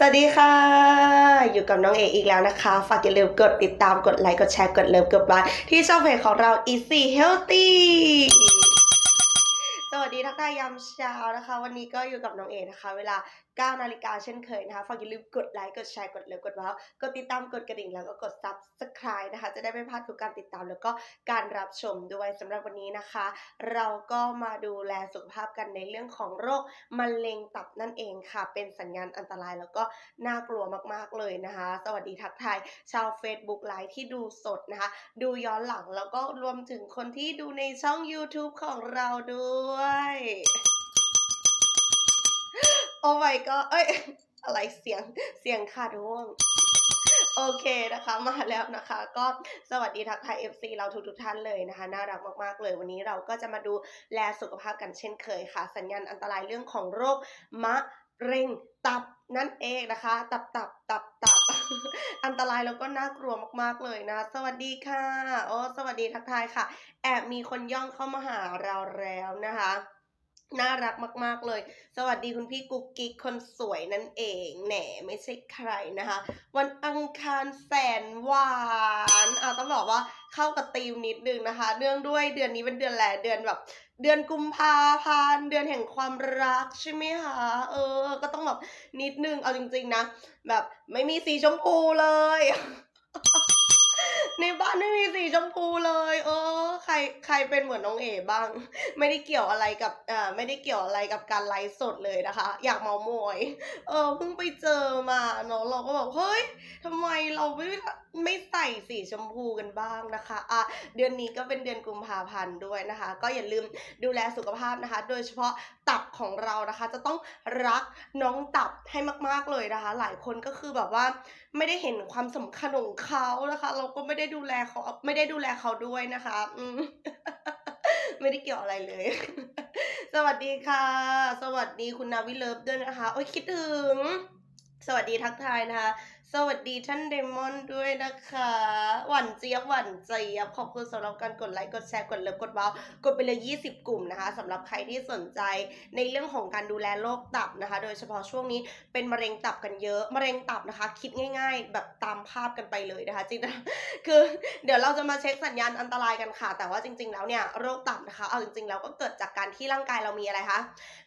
สวัสดีค่ะ อยู่กับน้องเออีกแล้วนะคะ ฝากอย่าลืมกดติดตามกดไลค์กดแชร์กดเลิฟกดไลค์ที่ช่องเพจของเรา Easy Healthy สวัสดีทักทายยามเช้านะคะ วันนี้ก็อยู่กับน้องเอนะคะ เวลา 9 นาฬิกาเช่นเคยนะคะฝากอย่าลืมกดไลค์ กดแชร์ กดเลิฟกดว้าว กดติดตาม กดกระดิ่ง แล้วก็กด subscribe นะคะ จะได้ไม่พลาดทุกการติดตามแล้วก็การรับชมด้วยสำหรับวันนี้นะคะ เราก็มาดูแลสุขภาพกันในเรื่องของโรคมะเร็งตับนั่นเองค่ะ เป็นสัญญาณอันตรายแล้วก็น่ากลัวมากๆเลยนะคะ สวัสดีทักทายชาว Facebook ไลฟ์ที่ดูสดนะคะ ดูย้อนหลังแล้วก็รวมถึงคนที่ดูในช่อง YouTube ของเราด้วย โอ้ my god เอ้ย อะไรเสียงเสียงขาดห่วงโอเคนะคะมาแล้วนะคะ ก็สวัสดีทักทาย FC เราทุกทุกท่านเลยนะคะ น่ารักมากๆเลย วันนี้เราก็จะมาดูแลสุขภาพกันเช่นเคยค่ะ สัญญาณอันตรายเรื่องของโรคมะเร็งตับนั่นเองนะคะ ตับตับตับตับอันตรายแล้วก็น่ากลัวมากๆเลยนะ สวัสดีค่ะโอ้สวัสดีทักทายค่ะ แอบมีคนย่องเข้ามาหาเราแล้วนะคะ น่ารักมาก ๆ เลย สวัสดีคุณพี่กุ๊กกิ๊กคนสวยนั่นเอง แหนไม่ใช่ใครนะคะ วันอังคารแสนหวานอะต้องบอกว่าเข้ากับธีมนิดนึงนะคะ เนื่องด้วยเดือนนี้เป็นเดือนแหลเดือนแบบ เดือนกุมภาพันธ์เดือนแห่งความรักใช่ไหมคะ เออ ก็ต้องแบบนิดนึง เอาจริง ๆ นะ แบบไม่มีสีชมพูเลย ในบ้านไม่มีสีชมพูเลย เออ ใครใครเป็นเหมือนน้องเอ๋บ้าง ไม่ได้เกี่ยวอะไรกับอ่าไม่ได้เกี่ยวอะไรกับการไลฟ์สดเลยนะคะ อยากเมามอย เออเพิ่งไปเจอมาเนาะเราก็แบบเฮ้ยทำไมเราไม่ไม่ใส่สีชมพูกันบ้างนะคะอะเดือนนี้ก็เป็นเดือนกุมภาพันธ์ด้วยนะคะ ก็อย่าลืมดูแลสุขภาพนะคะ โดยเฉพาะตับของเรานะคะ จะต้องรักน้องตับให้มาก ๆเลยนะคะ หลายคนก็คือแบบว่าไม่ได้เห็นความสำคัญของเขานะคะ เราก็ไม่ได้ดูแลเขาไม่ได้ดูแลเขาด้วยนะคะอืมไม่ได้เกี่ยวอะไรเลย สวัสดีค่ะ สวัสดีคุณนาวิเลิฟด้วยนะคะ โอ้ยคิดถึง สวัสดีทักทายนะคะ สวัสดีท่านเดมอนด้วยนะคะ หวันเจี๊ยบหวันเจี๊ยบ ขอบคุณสำหรับการกดไลค์ กดแชร์ กดเลิฟ กดว้าว กดไปเลย 20 กลุ่มนะคะสำหรับใครที่สนใจในเรื่องของการดูแลโรคตับนะคะ โดยเฉพาะช่วงนี้เป็นมะเร็งตับกันเยอะ มะเร็งตับนะคะ คิดง่าย ๆ แบบตามภาพกันไปเลยนะคะ จริงๆคือเดี๋ยวเราจะมาเช็คสัญญาณอันตรายกันค่ะ แต่ว่าจริง ๆ แล้วเนี่ยโรคตับนะคะ เอาจริง ๆ แล้วก็เกิดจากการที่ร่างกายเรามีอะไรคะ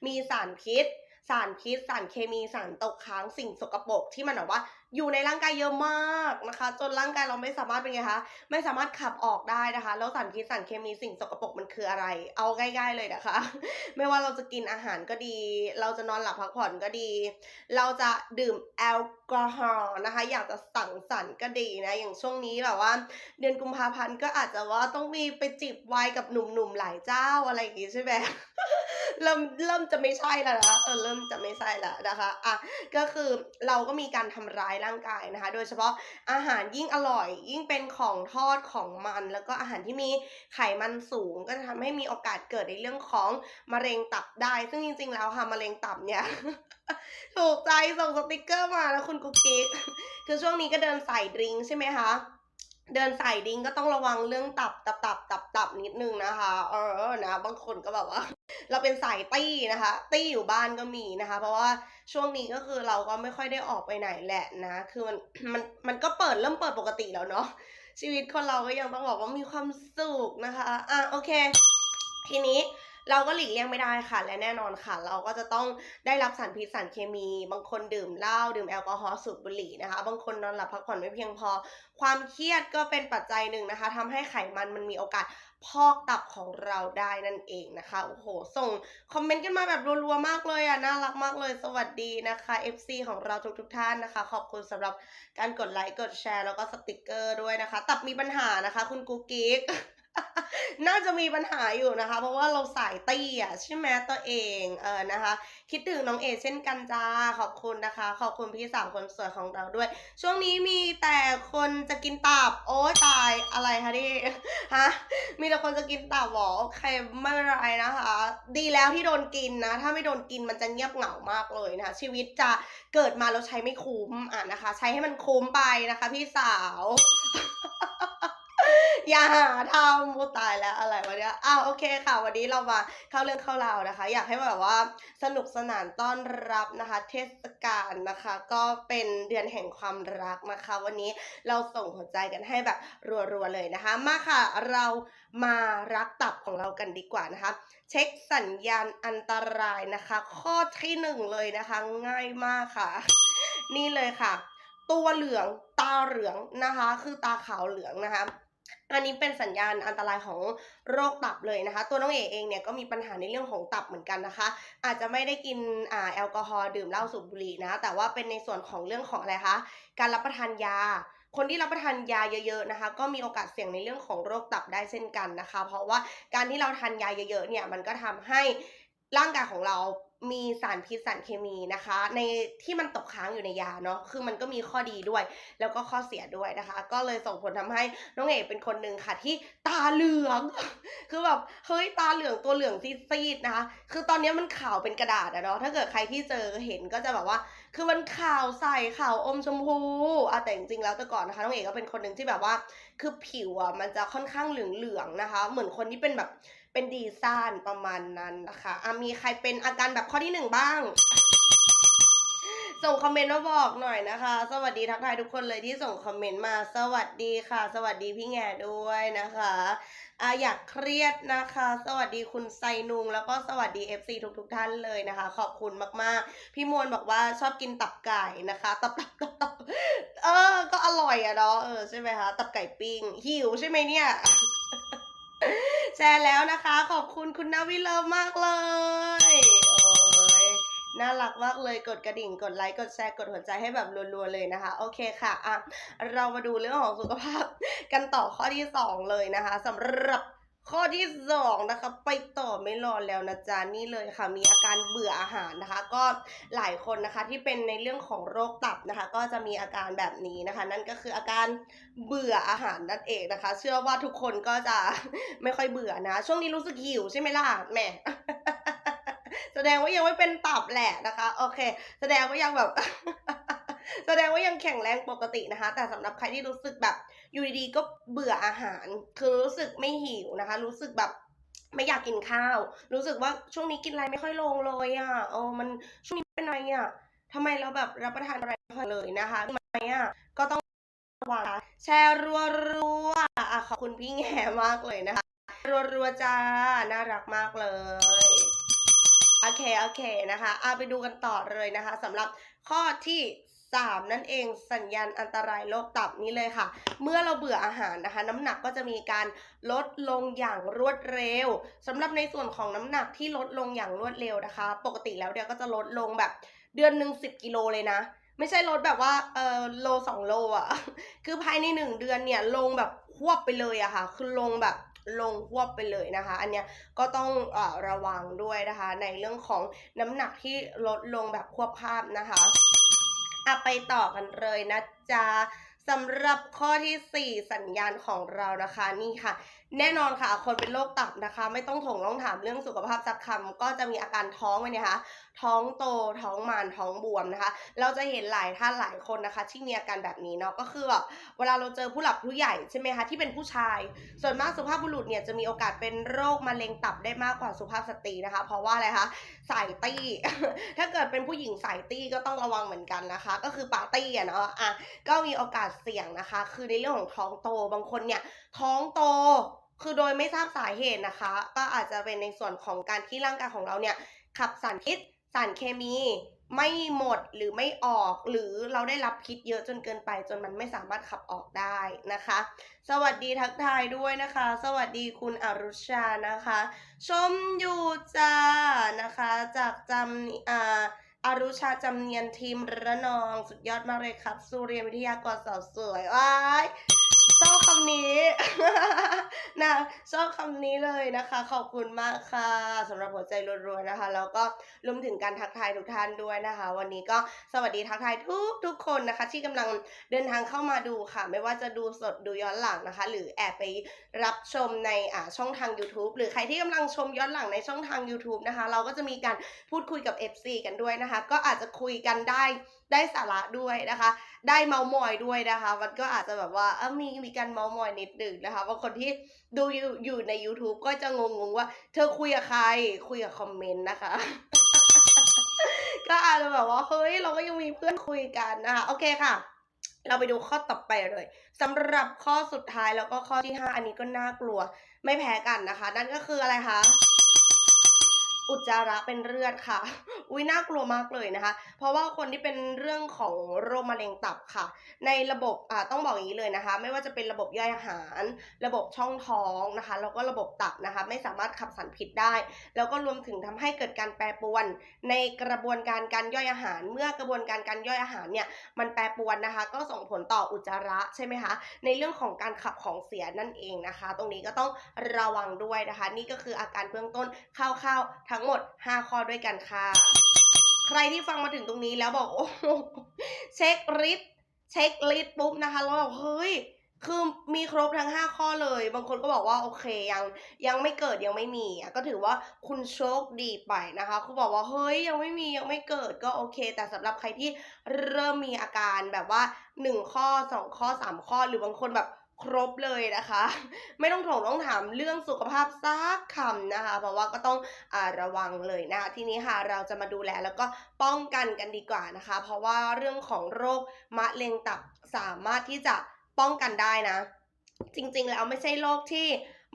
มีสารพิษ สารพิษ สารเคมี สารตกค้าง สิ่งสกปรกที่มันแบบว่า อยู่ในร่างกายเยอะมากนะคะ จนร่างกายเราไม่สามารถเป็นไงคะไม่สามารถขับออกได้นะคะ แล้วสารพิษสารเคมีสิ่งสกปรกมันคืออะไร เอาง่ายๆเลยนะคะ ไม่ว่าเราจะกินอาหารก็ดี เราจะนอนหลับพักผ่อนก็ดี เราจะดื่มแอลกอฮอล์นะคะ อยากจะสั่งสรรค์ก็ดีนะอย่างช่วงนี้แบบว่า เดือนกุมภาพันธ์ก็อาจจะว่าต้องมีไปจิบไวน์กับหนุ่มๆหลายเจ้าอะไรอย่างงี้ใช่ไหมเริ่มเริ่มจะไม่ใช่แล้วนะคะเออเริ่มจะไม่ใช่แล้วนะคะอะก็คือเราก็มีการทำร้ายร่างกายนะคะ โดยเฉพาะอาหารยิ่งอร่อย ยิ่งเป็นของทอดของมัน แล้วก็อาหารที่มีไขมันสูง ก็จะทำให้มีโอกาสเกิดในเรื่องของมะเร็งตับได้ ซึ่งจริง ๆ แล้วค่ะมะเร็งตับเนี่ยถูกใจส่งสติกเกอร์มาแล้วคุณกุ๊กกิ๊กคือช่วงนี้ก็เดินสายดริงใช่ไหมคะเดินสายดริงก์ก็ต้องระวังเรื่องตับตับตับตับตับนิดนึงนะคะ เออนะ บางคนก็แบบว่า เราเป็นสายตี้นะคะ ตี้อยู่บ้านก็มีนะคะ เพราะว่าช่วงนี้ก็คือเราก็ไม่ค่อยได้ออกไปไหนแหละนะ คือมันมันมันก็เปิดเริ่มเปิดปกติแล้วเนาะชีวิตคนเราก็ยังต้องบอกว่ามีความสุขนะคะ อะโอเค ทีนี้ เราก็หลีกเลี่ยงไม่ได้ค่ะ และแน่นอนค่ะ เราก็จะต้องได้รับสารพิษสารเคมี บางคนดื่มเหล้าดื่มแอลกอฮอล์สูบบุหรี่นะคะ บางคนนอนหลับพักผ่อนไม่เพียงพอ ความเครียดก็เป็นปัจจัยหนึ่งนะคะทำให้ไขมันมันมีโอกาสพอกตับของเราได้นั่นเองนะคะ โอ้โห ส่งคอมเมนต์กันมาแบบรัวๆมากเลยอะ น่ารักมากเลย สวัสดีนะคะ FC ของเราทุกๆท่านนะคะ ขอบคุณสำหรับการกดไลค์ กดแชร์ แล้วก็สติกเกอร์ด้วยนะคะ ตับมีปัญหานะคะ คุณกุ๊กกิ๊ก น่าจะมีปัญหาอยู่นะคะ เพราะว่าเราสายตี้อะใช่ไหมตัวเองเออนะคะ คิดถึงน้องเอเช่นกันจ้าขอบคุณนะคะ ขอบคุณพี่สาวคนสวยของเราด้วย ช่วงนี้มีแต่คนจะกินตับ โอ้ตายอะไรคะนี่ฮะมีแต่คนจะกินตับหรอโอเคไม่เป็นไรนะคะ ดีแล้วที่โดนกินนะ ถ้าไม่โดนกินมันจะเงียบเหงามากเลยนะคะชีวิตจะเกิดมาแล้วใช้ไม่คุ้มอะนะคะ ใช้ให้มันคุ้มไปนะคะ พี่สาว อย่าหาทำกูตายแล้วอะไรวะเนี่ยอ้าวโอเคค่ะ วันนี้เรามาเข้าเรื่องเข้าราวนะคะ อยากให้แบบว่าสนุกสนานต้อนรับนะคะ เทศกาลนะคะ ก็เป็นเดือนแห่งความรักนะคะ วันนี้เราส่งหัวใจกันให้แบบรัวๆเลยนะคะ มาค่ะเรามารักตับของเรากันดีกว่านะคะ เช็คสัญญาณอันตรายนะคะ ข้อที่หนึ่งเลยนะคะ ง่ายมากค่ะ นี่เลยค่ะ ตัวเหลืองตาเหลืองนะคะ คือตาขาวเหลืองนะคะ อันนี้เป็นสัญญาณอันตรายของโรคตับเลยนะคะ ตัวน้องเอเองเนี่ยก็มีปัญหาในเรื่องของตับเหมือนกันนะคะ อาจจะไม่ได้กินอ่าแอลกอฮอล์ดื่มเหล้าสูบบุหรี่นะ แต่ว่าเป็นในส่วนของเรื่องของอะไรคะการรับประทานยา คนที่รับประทานยาเยอะๆนะคะ ก็มีโอกาสเสี่ยงในเรื่องของโรคตับได้เช่นกันนะคะ เพราะว่าการที่เราทานยาเยอะๆเนี่ยมันก็ทำให้ร่างกายของเรา มีสารพิษสารเคมีนะคะ ในที่มันตกค้างอยู่ในยาเนาะคือมันก็มีข้อดีด้วย แล้วก็ข้อเสียด้วยนะคะ ก็เลยส่งผลทำให้น้องเอกเป็นคนหนึ่งค่ะที่ตาเหลือง คือแบบเฮ้ยตาเหลืองตัวเหลืองซีดๆนะคะ คือตอนนี้มันขาวเป็นกระดาษอะเนาะถ้าเกิดใครที่เจอเห็นก็จะแบบว่า คือมันขาวใสขาวอมชมพูอะแต่จริงๆแล้วแต่ก่อนนะคะน้องเอกก็เป็นคนหนึ่งที่แบบว่า คือผิวอะมันจะค่อนข้างเหลืองๆนะคะ เหมือนคนที่เป็นแบบ เป็นดีซ่านประมาณนั้นนะคะอะมีใครเป็นอาการแบบข้อที่หนึ่งบ้าง ส่งคอมเมนต์มาบอกหน่อยนะคะ สวัสดีทักทายทุกคนเลยที่ส่งคอมเมนต์มา สวัสดีค่ะ สวัสดีพี่แง่ด้วยนะคะอะอยากเครียดนะคะ สวัสดีคุณไซนุง แล้วก็สวัสดี FC ทุกทุกๆท่านเลยนะคะ ขอบคุณมากๆ พี่มวลบอกว่าชอบกินตับไก่นะคะ ตับตับตับตับเออ ก็อร่อยอะเนาะเออใช่ไหมคะ ตับไก่ปิ้งหิวใช่ไหมเนี่ย แชร์แล้วนะคะ ขอบคุณคุณนาวิเลฟมากเลยโอ้ยน่ารักมากเลยกดกระดิ่งกดไลค์กดแชร์กดหัวใจให้แบบรัวๆเลยนะคะ โอเคค่ะอะ เรามาดูเรื่องของสุขภาพกันต่อข้อที่สองเลยนะคะสำหรับ ข้อที่สองนะคะ ไปต่อไม่รอแล้วนะจ๊ะนี่เลยค่ะ มีอาการเบื่ออาหารนะคะ ก็หลายคนนะคะที่เป็นในเรื่องของโรคตับนะคะ ก็จะมีอาการแบบนี้นะคะ นั่นก็คืออาการเบื่ออาหารนั่นเองนะคะ เชื่อว่าทุกคนก็จะไม่ค่อยเบื่อนะ ช่วงนี้รู้สึกหิวใช่ไหมล่ะแหมแสดงว่ายังไม่เป็นตับแหละนะคะ โอเค แสดงว่ายังแบบ แสดงว่ายังแข็งแรงปกตินะคะ แต่สำหรับใครที่รู้สึกแบบอยู่ดีๆก็เบื่ออาหาร คือรู้สึกไม่หิวนะคะ รู้สึกแบบไม่อยากกินข้าว รู้สึกว่าช่วงนี้กินอะไรไม่ค่อยลงเลยอะเออมันช่วงนี้เป็นอะไรอะทำไมเราแบบรับประทานอะไรเลยนะคะทำไมอะก็ต้องระวังแชร์รัวๆอะขอบคุณพี่แง่มากเลยนะคะ รัวๆจ้าน่ารักมากเลยโอเคโอเคนะคะเอาไปดูกันต่อเลยนะคะสำหรับข้อที่ 3 นั่นเองสัญญาณอันตรายโรคตับนี้เลยค่ะ เมื่อเราเบื่ออาหารนะคะ น้ำหนักก็จะมีการลดลงอย่างรวดเร็วสำหรับในส่วนของน้ำหนักที่ลดลงอย่างรวดเร็วนะคะ ปกติแล้วเดี๋ยวก็จะลดลงแบบเดือนหนึ่งสิบกิโลเลยนะ ไม่ใช่ลดแบบว่าเออโลสองโลอะคือภายในหนึ่งเดือนเนี่ยลงแบบควบไปเลยอะค่ะ คือลงแบบลงควบไปเลยนะคะ อันเนี้ยก็ต้องออระวังด้วยนะคะ ในเรื่องของน้ำหนักที่ลดลงแบบควบภาพนะคะ อะไปต่อกันเลยนะจ๊ะสำหรับข้อที่ 4 สัญญาณของเรานะคะนี่ค่ะ แน่นอนค่ะ คนเป็นโรคตับนะคะ ไม่ต้องถงต้องถามเรื่องสุขภาพสักคำก็จะมีอาการท้องไว้เนี่ยค่ะท้องโตท้องมานท้องบวมนะคะ เราจะเห็นหลายท่านหลายคนนะคะ ที่มีอาการแบบนี้เนาะก็คือแบบเวลาเราเจอผู้หลักผู้ใหญ่ใช่ไหมคะที่เป็นผู้ชาย ส่วนมากสุภาพบุรุษเนี่ยจะมีโอกาสเป็นโรคมะเร็งตับได้มากกว่าสุภาพสตรีนะคะ เพราะว่าอะไรคะสายตี้ ถ้าเกิดเป็นผู้หญิงสายตี้ก็ต้องระวังเหมือนกันนะคะ ก็คือปาร์ตี้อะเนาะอะก็มีโอกาสเสี่ยงนะคะ คือในเรื่องของท้องโตบางคนเนี่ยท้องโต คือโดยไม่ทราบสาเหตุนะคะ ก็อาจจะเป็นในส่วนของการที่ร่างกายของเราเนี่ยขับสารพิษสารเคมี ไม่หมดหรือไม่ออก หรือเราได้รับพิษเยอะจนเกินไป จนมันไม่สามารถขับออกได้นะคะ สวัสดีทักทายด้วยนะคะ สวัสดีคุณอรุชานะคะ ชมอยู่จ้านะคะ จากจำอ่าอารุชาจำเนียนทีมระนอง สุดยอดมากเลยครับ สุเรียนวิทยากรสาวสวยว้าย ชอบคำนี้ นะชอบคำนี้เลยนะคะ ขอบคุณมากค่ะสำหรับหัวใจรัวๆนะคะ แล้วก็รวมถึงการทักทายทุกท่านด้วยนะคะ วันนี้ก็สวัสดีทักทายทุกทุกคนนะคะ ที่กำลังเดินทางเข้ามาดูค่ะ ไม่ว่าจะดูสดดูย้อนหลังนะคะ หรือแอบไปรับชมในอ่าช่องทาง YouTube หรือใครที่กำลังชมย้อนหลังในช่องทาง YouTube นะคะ เราก็จะมีการพูดคุยกับ FC กันด้วยนะคะ ก็อาจจะคุยกันได้ ได้สาระด้วยนะคะ ได้เมามอยด้วยนะคะ มันก็อาจจะแบบว่าเออมีมีการเมามอยนิดหนึ่งนะคะบางคนที่ดูอยู่อยู่ใน YouTube ก็จะงงๆว่า เธอคุยกับใคร คุยกับคอมเมนต์นะคะก็อาจจะแบบว่าเฮ้ยเราก็ยังมีเพื่อนคุยกันนะคะโอเคค่ะ เราไปดูข้อต่อไปเลยสำหรับข้อสุดท้ายแล้วก็ข้อที่ 5 อันนี้ก็น่ากลัวไม่แพ้กันนะคะ นั่นก็คืออะไรคะ อุจจาระเป็นเลือดค่ะ อุ้ยน่ากลัวมากเลยนะคะ เพราะว่าคนที่เป็นเรื่องของโรคมะเร็งตับค่ะ ในระบบอ่าต้องบอกอย่างนี้เลยนะคะ ไม่ว่าจะเป็นระบบย่อยอาหาร ระบบช่องท้องนะคะ แล้วก็ระบบตับนะคะ ไม่สามารถขับสารพิษได้ แล้วก็รวมถึงทำให้เกิดการแปรปรวน ในกระบวนการการย่อยอาหาร เมื่อกระบวนการการย่อยอาหารเนี่ยมันแปรปรวนนะคะ ก็ส่งผลต่ออุจจาระใช่ไหมคะในเรื่องของการขับของเสียนั่นเองนะคะ ตรงนี้ก็ต้องระวังด้วยนะคะ นี่ก็คืออาการเบื้องต้นคร่าวๆทั้งงหมด 5 ข้อด้วยกันค่ะ ใครที่ฟังมาถึงตรงนี้แล้วบอกโอ้โหเช็คลิสเช็คลิสปุ๊บนะคะแล้วแบบเฮ้ยคือมีครบทั้ง 5 ข้อเลย บางคนก็บอกว่าโอเคยังยังไม่เกิดยังไม่มีอะก็ถือว่าคุณโชคดีไปนะคะ คุณบอกว่าเฮ้ยยังไม่มียังไม่เกิดก็โอเค แต่สำหรับใครที่เริ่มมีอาการแบบว่า 1 ข้อ 2 ข้อ 3 ข้อหรือบางคนแบบ ครบเลยนะคะ ไม่ต้องถงต้องถามเรื่องสุขภาพซักคำนะคะ เพราะว่าก็ต้องอาระวังเลยนะคะทีนี้ค่ะเราจะมาดูแลแล้วก็ป้องกันกันดีกว่านะคะ เพราะว่าเรื่องของโรคมะเร็งตับสามารถที่จะป้องกันได้นะ จริงๆแล้วไม่ใช่โรคที่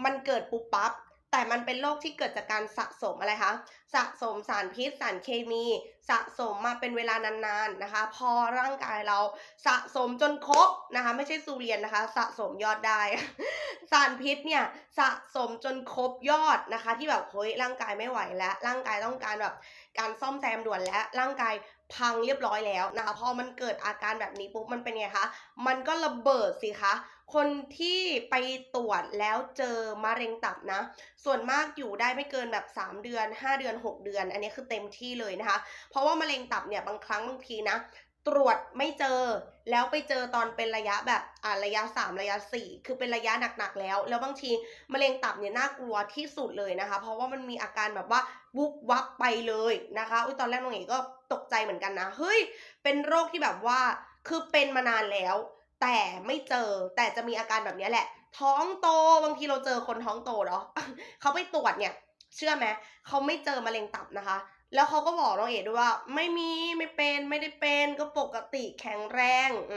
มันเกิดปุ๊บปั๊บ แต่มันเป็นโรคที่เกิดจากการสะสมอะไรคะสะสมสารพิษสารเคมี สะสมมาเป็นเวลานานๆนะคะ พอร่างกายเราสะสมจนครบนะคะ ไม่ใช่สูเรียนนะคะ สะสมยอดได้ สารพิษเนี่ยสะสมจนครบยอดนะคะ ที่แบบเฮ้ยร่างกายไม่ไหวแล้ว ร่างกายต้องการแบบการซ่อมแซมด่วนแล้วร่างกายพังเรียบร้อยแล้วนะคะพอมันเกิดอาการแบบนี้ปุ๊บมันเป็นไงคะมันก็ระเบิดสิคะ คนที่ไปตรวจแล้วเจอมะเร็งตับนะ ส่วนมากอยู่ได้ไม่เกินแบบ 3 เดือน 5 เดือน 6 เดือน อันนี้คือเต็มที่เลยนะคะ เพราะว่ามะเร็งตับเนี่ยบางครั้งบางทีนะตรวจไม่เจอแล้วไปเจอตอนเป็นระยะแบบอ่าระยะ 3 ระยะ 4 คือเป็นระยะหนักๆแล้ว แล้วบางทีมะเร็งตับเนี่ยน่ากลัวที่สุดเลยนะคะ เพราะว่ามันมีอาการแบบว่าวุบวับไปเลยนะคะอุ้ยตอนแรกน้องเอ๋ก็ตกใจเหมือนกันนะเฮ้ยเป็นโรคที่แบบว่าคือเป็นมานานแล้ว แต่ไม่เจอแต่จะมีอาการแบบนี้แหละ ท้องโตบางทีเราเจอคนท้องโตเนาะเขาไปตรวจเนี่ย เชื่อไหมเขาไม่เจอมะเร็งตับนะคะ แล้วเขาก็บอกน้องเอ๋ด้วยว่า ไม่มีไม่เป็นไม่ได้เป็นก็ปกติแข็งแรงอื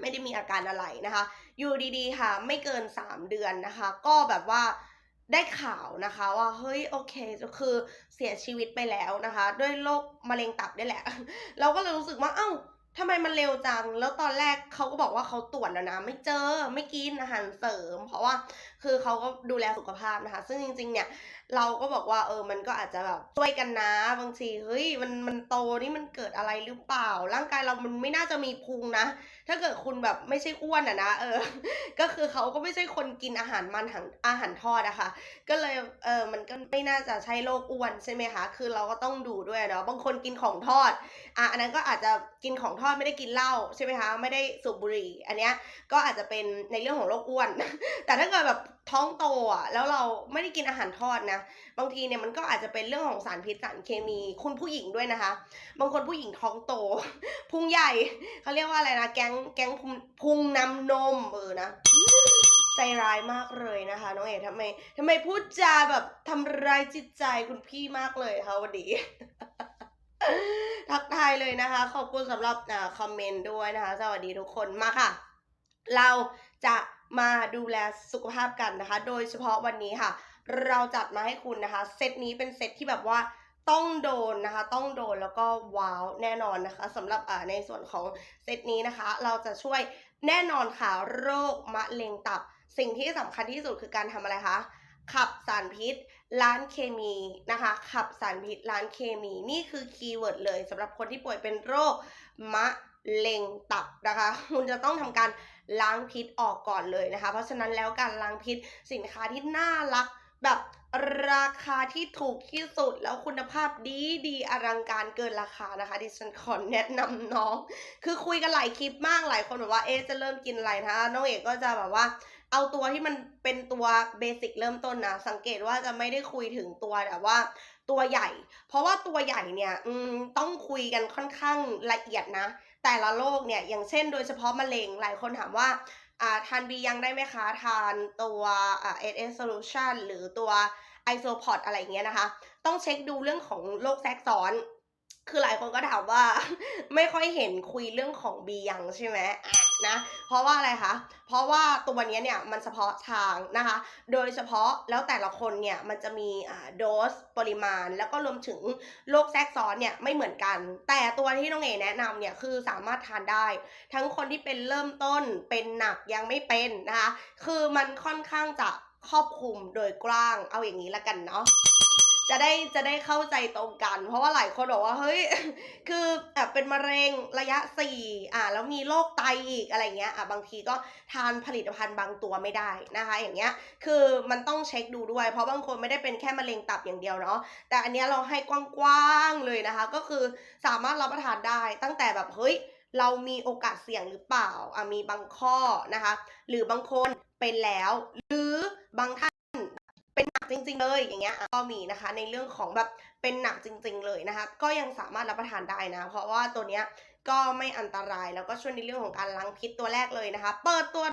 ไม่ได้มีอาการอะไรนะคะ อยู่ดีๆค่ะ ไม่เกิน 3 เดือนนะคะ ก็แบบว่าได้ข่าวนะคะว่าเฮ้ยโอเคก็คือเสียชีวิตไปแล้วนะคะ ด้วยโรคมะเร็งตับนี่แหละ เราก็เลยรู้สึกว่าเอ้า ทำไมมันเร็วจัง แล้วตอนแรกเขาก็บอกว่าเขาตรวจแล้วนะ ไม่เจอ ไม่กินอาหารเสริม เพราะว่า คือเขาก็ดูแลสุขภาพนะคะ ซึ่งจริง ๆ เนี่ย เราก็บอกว่าเออ มันก็อาจจะแบบช่วยกันนะ บางทีเฮ้ย มัน มันโตนี่มันเกิดอะไรหรือเปล่า ร่างกายเรามันไม่น่าจะมีพุงนะ ถ้าเกิดคุณแบบไม่ใช่อ้วนอะนะ เออ ก็คือเขาก็ไม่ใช่คนกินอาหารมันหังอาหารทอดอะค่ะ ก็เลย เออ มันก็ไม่น่าจะใช่โรคอ้วนใช่ไหมคะ คือเราก็ต้องดูด้วยเนาะ บางคนกินของทอด อะ อันนั้นก็อาจจะกินของทอดไม่ได้กินเหล้าใช่ไหมคะ ไม่ได้สูบบุหรี่ อันเนี้ย ก็อาจจะเป็นในเรื่องของโรคอ้วน แต่ถ้าเกิดแบบ ท้องโตอะแล้วเราไม่ได้กินอาหารทอดนะ บางทีเนี่ยมันก็อาจจะเป็นเรื่องของสารพิษสารเคมีคุณผู้หญิงด้วยนะคะ บางคนผู้หญิงท้องโต พุงใหญ่เขาเรียกว่าอะไรนะแก๊งแก๊งพุงพุงนำนมเออนะใจร้ายมากเลยนะคะน้องเอ๋ทำไมทำไมพูดจาแบบทำร้ายจิตใจคุณพี่มากเลยคะวันนี้ทักทายเลยนะคะ ขอบคุณสำหรับคอมเมนต์ด้วยนะคะ สวัสดีทุกคนมาค่ะ เราจะ มาดูแลสุขภาพกันนะคะ โดยเฉพาะวันนี้ค่ะ เราจัดมาให้คุณนะคะ เซตนี้เป็นเซตที่แบบว่าต้องโดนนะคะ ต้องโดนแล้วก็ว้าวแน่นอนนะคะสำหรับในส่วนของเซตนี้นะคะ เราจะช่วยแน่นอนค่ะโรคมะเร็งตับ สิ่งที่สำคัญที่สุดคือการทำอะไรคะขับสารพิษล้านเคมีนะคะ ขับสารพิษล้านเคมีนี่คือคีย์เวิร์ดเลยสำหรับคนที่ป่วยเป็นโรคมะเร็งตับนะคะ คุณจะต้องทำการ ล้างพิษออกก่อนเลยนะคะ เพราะฉะนั้นแล้วการล้างพิษสินค้าที่น่ารักแบบราคาที่ถูกที่สุดแล้วคุณภาพดีดีอลังการเกินราคานะคะดิฉันขอแนะนำน้อง คือคุยกันหลายคลิปมากหลายคนแบบว่าเอ๊จะเริ่มกินอะไรนะคะน้องเอกก็จะแบบว่า เอาตัวที่มันเป็นตัวเบสิกเริ่มต้นนะสังเกตว่าจะไม่ได้คุยถึงตัวแบบว่าตัวใหญ่ เพราะว่าตัวใหญ่เนี่ยต้องคุยกันค่อนข้างละเอียดนะ แต่ละโรคเนี่ยอย่างเช่นโดยเฉพาะมะเร็งหลายคนถามว่าทานบียังได้ไหมคะ ทานตัวอ่า SS solution หรือตัว isopod อะไรอย่างเงี้ยนะคะ ต้องเช็คดูเรื่องของโรคแทรกซ้อน คือหลายคนก็ถามว่าไม่ค่อยเห็นคุยเรื่องของบียังใช่ไหมอะนะเพราะว่าอะไรคะ เพราะว่าตัวนี้เนี่ยมันเฉพาะทางนะคะ โดยเฉพาะแล้วแต่ละคนเนี่ยมันจะมีอ่าโดสปริมาณ แล้วก็รวมถึงโรคแทรกซ้อนเนี่ยไม่เหมือนกัน แต่ตัวที่น้องเอแนะนำเนี่ยคือสามารถทานได้ ทั้งคนที่เป็นเริ่มต้นเป็นหนักยังไม่เป็นนะคะ คือมันค่อนข้างจะครอบคลุมโดยกว้างเอาอย่างนี้ละกันเนาะ จะได้จะได้เข้าใจตรงกัน เพราะว่าหลายคนบอกว่าเฮ้ยคือแบบเป็นมะเร็งระยะสี่อ่าแล้วมีโรคไตอีกอะไรเงี้ยอะบางทีก็ทานผลิตภัณฑ์บางตัวไม่ได้นะคะ อย่างเงี้ยคือมันต้องเช็คดูด้วย เพราะบางคนไม่ได้เป็นแค่มะเร็งตับอย่างเดียวเนาะแต่อันเนี้ยเราให้กว้างๆเลยนะคะ ก็คือสามารถรับประทานได้ตั้งแต่แบบเฮ้ยเรามีโอกาสเสี่ยงหรือเปล่าอะมีบางข้อนะคะ หรือบางคนเป็นแล้ว หรือบางท่าน จริง ๆ เลยอย่างเงี้ยก็มีนะคะ ในเรื่องของแบบเป็นหนักจริง ๆ เลยนะคะก็ยังสามารถรับประทานได้นะ เพราะว่าตัวเนี้ยก็ไม่อันตรายแล้วก็ช่วยในเรื่องของการล้างพิษตัวแรกเลยนะคะ เปิดตัว